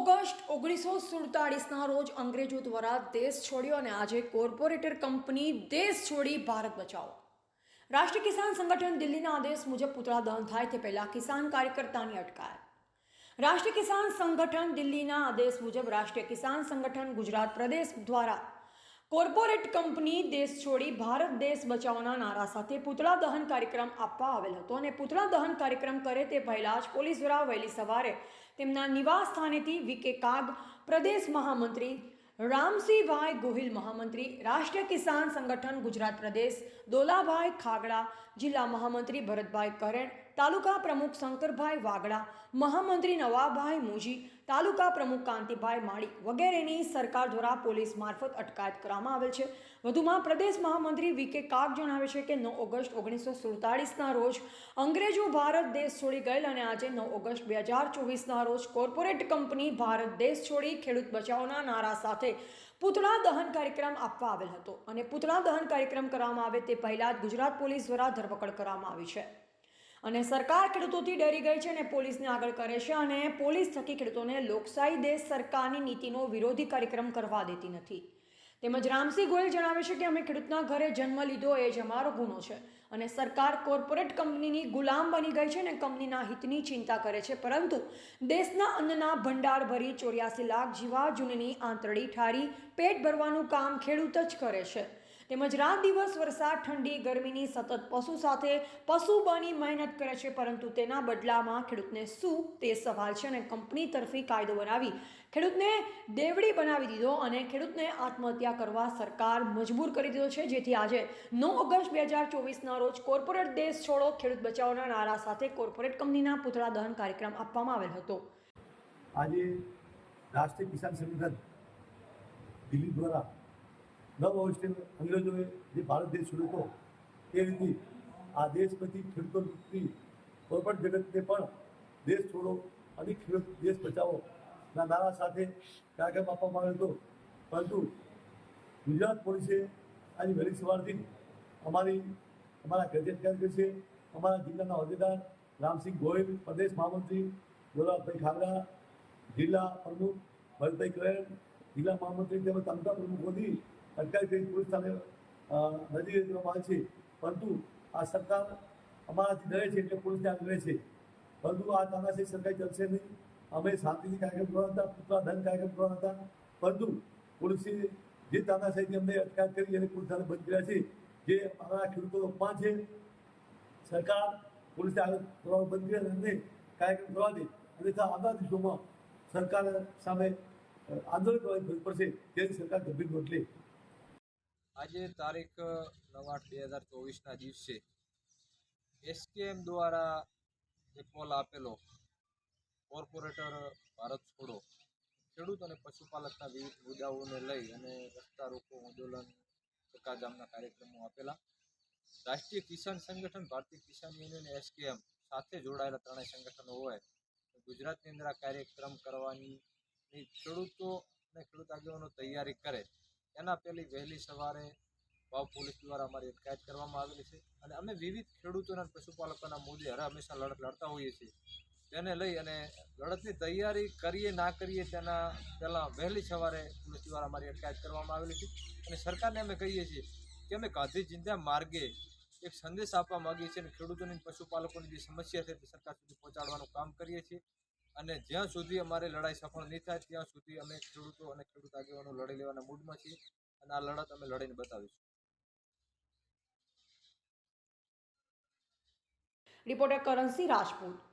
August ઓગણીસો સુડતાળીસના રોજ અંગ્રેજો દ્વારા દેશ છોડ્યો અને આજે કોર્પોરેટર કંપની દેશ છોડી ભારત બચાવો. રાષ્ટ્રીય કિસાન સંગઠન દિલ્હીના આદેશ મુજબ પુતળા દહન થાય તે પહેલા કિસાન કાર્યકર્તાની અટકાયત. રાષ્ટ્રીય કિસાન સંગઠન દિલ્હીના આદેશ મુજબ રાષ્ટ્રીય કિસાન સંગઠન ગુજરાત પ્રદેશ દ્વારા કોર્પોરેટ કંપની દેશ છોડી ભારત દેશ બચાવના નારા સાથે પુતળા દહન કાર્યક્રમ આપવા આવેલ હતો અને પુતળા દહન કાર્યક્રમ કરે તે પહેલાં જ પોલીસ દ્વારા વહેલી સવારે તેમના નિવાસ સ્થાનેથી વીકે કાગ, પ્રદેશ મહામંત્રી રામસિંહભાઈ ગોહિલ, મહામંત્રી રાષ્ટ્રીય કિસાન સંગઠન ગુજરાત પ્રદેશ, દોલાભાઈ ખાગડા, જિલ્લા મહામંત્રી ભરતભાઈ કરેણ તાલુકા પ્રમુખ શંકરભાઈ વાગડા, મહામંત્રી નવાભાઈ મુજી, તાલુકા પ્રમુખ કાંતિભાઈ માળી વગેરેની સરકાર દ્વારા પોલીસ મારફત અટકાયત કરવામાં આવેલ છે. વધુમાં પ્રદેશ મહામંત્રી વીકે કાક જણાવે છે કે નવ ઓગસ્ટ ઓગણીસો સુડતાળીસના રોજ અંગ્રેજો ભારત દેશ છોડી ગયેલ અને આજે નવ ઓગસ્ટ બે હજાર ચોવીસના રોજ કોર્પોરેટ કંપની ભારત દેશ છોડી ખેડૂત બચાવના નારા સાથે પૂતળા દહન કાર્યક્રમ આપવા આવેલ હતો અને પૂતળા દહન કાર્યક્રમ કરવામાં આવે તે પહેલાં જ ગુજરાત પોલીસ દ્વારા ધરપકડ કરવામાં આવી છે. અને સરકાર ખેડૂતોથી ડરી ગઈ છે અને પોલીસને આગળ કરે છે અને પોલીસ થકી ખેડૂતોને લોકશાહી દેશ સરકારની નીતિનો વિરોધી કાર્યક્રમ કરવા દેતી નથી. તેમજ રામસિંહ ગોયલ જણાવે છે કે અમે ખેડૂતના ઘરે જન્મ લીધો એ જ અમારો ગુનો છે અને સરકાર કોર્પોરેટ કંપનીની ગુલામ બની ગઈ છે અને કંપનીના હિતની ચિંતા કરે છે. પરંતુ દેશના અન્નના ભંડાર ભરી ચોર્યાસી લાખ જીવા જૂનની આંતરડી ઠારી, પેટ ભરવાનું કામ ખેડૂત જ કરે છે. તેમજ રાત દિવસ વરસાદ, ઠંડી, ગરમીની સતત પશુ સાથે પશુ બની મહેનત કરે છે, પરંતુ તેના બદલામાં ખેડૂતને શું તે સવાલ છે અને કંપની તરફી કાયદો બનાવી ખેડૂતને દેવડી બનાવી દીધો અને ખેડૂતને આત્મહત્યા કરવા સરકાર મજબૂર કરી દીધો છે. જેથી આજે નવ ઓગસ્ટ બે હજાર ચોવીસના રોજ કોર્પોરેટ દેશ છોડો ખેડૂત બચાવોના નારા સાથે કોર્પોરેટ કંપનીના પૂતળા દહન કાર્યક્રમ આપવામાં આવેલ હતો. આજે રાષ્ટ્રીય કિસાન સંગઠન દિલ્હી દ્વારા નવ ઓગસ્ટે અંગ્રેજોએ જે ભારત દેશ છોડ્યો હતો, એ રીતે આ દેશ પછી ખેડૂતોની કોઈપણ જગતને પણ દેશ છોડો અને ખેડૂત દેશ બચાવો ના નારા સાથે કાર્યક્રમ આપવામાં આવ્યો હતો. પરંતુ ગુજરાત પોલીસે આજે વહેલી સવારથી અમારી, અમારા ગેજેટ કાર્યકર છે. અમારા જિલ્લાના હોદ્દેદાર રામસિંહ ગોયલ પ્રદેશ મહામંત્રી ગોલાભાઈ ખાગડા જિલ્લા પ્રમુખ ભરતભાઈ કરેણ, જિલ્લા મહામંત્રી તેમજ તાલુકા પ્રમુખોની અટકાયત પોલીસ સામે કરવામાં આવે છે. પરંતુ આ સરકાર અમારાથી ડરે છે એટલે પોલીસને આ ડરે છે. પરંતુ આ તાનાશાહી સરકાર ચાલશે નહીં. અમે શાંતિથી કાર્યક્રમ કરવાના હતા, પૂતળા ધન કાર્યક્રમ કરવાના હતા. પરંતુ પોલીસે જે તાનાશાહીથી અમને અટકાયત કરી અને પોલીસ સામે બંધ કર્યા છે. જે અમારા ખેડૂતો અપમાન છે, સરકાર પોલીસે આગળ કરવાનું બંધ કરે અને કાર્યક્રમ કરવા દે. અન્યથા આવનાર દિવસોમાં સરકાર સામે આંદોલન કરવાની ફરજ પડશે. તેની સરકાર ગંભીર નોંધ આજે તારીખ નવ આઠ બે હજાર ચોવીસના દિવસે એસકેએમ દ્વારા જે કોલ આપેલો. કોર્પોરેટર ભારત છોડો, ખેડૂત અને પશુપાલકના વિવિધ મુદ્દાઓને લઈ અને રસ્તા રોકો, આંદોલન ચકાજામના કાર્યક્રમો આપેલા. રાષ્ટ્રીય કિસાન સંગઠન, ભારતીય કિસાન યુનિયન એસકેએમ સાથે જોડાયેલા ત્રણેય સંગઠનો હોય ગુજરાતની અંદર આ કાર્યક્રમ કરવાની ખેડૂતો અને ખેડૂત આગેવાનો તૈયારી કરે. એના પહેલી વહેલી સવારે વાવ પોલીસ દ્વારા અમારી અટકાયત કરવામાં આવેલી છે. અને અમે વિવિધ ખેડૂતોના પશુપાલકોના મુદ્દે હર હંમેશા લડત લડતા હોઈએ છીએ. તેને લઈ અને લડતની તૈયારી કરીએ ના કરીએ તેના પહેલાં વહેલી સવારે પોલીસ દ્વારા અમારી અટકાયત કરવામાં આવેલી છે. અને સરકારને અમે કહીએ છીએ કે અમે ગાંધી ચિંતા માર્ગે એક સંદેશ આપવા માગીએ છીએ અને ખેડૂતોની પશુપાલકોની જે સમસ્યા છે તે સરકાર સુધી પહોંચાડવાનું કામ કરીએ છીએ. અને જ્યાં સુધી અમારે લડાઈ સફળ નહીં થાય, ત્યાં સુધી અમે ખેડૂતો અને ખેડૂત આગેવાનો લડી લેવાના મૂડમાં છીએ અને આ લડત અમે લડીને બતાવીશું. રિપોર્ટર કરણસિંહ રાજપૂત.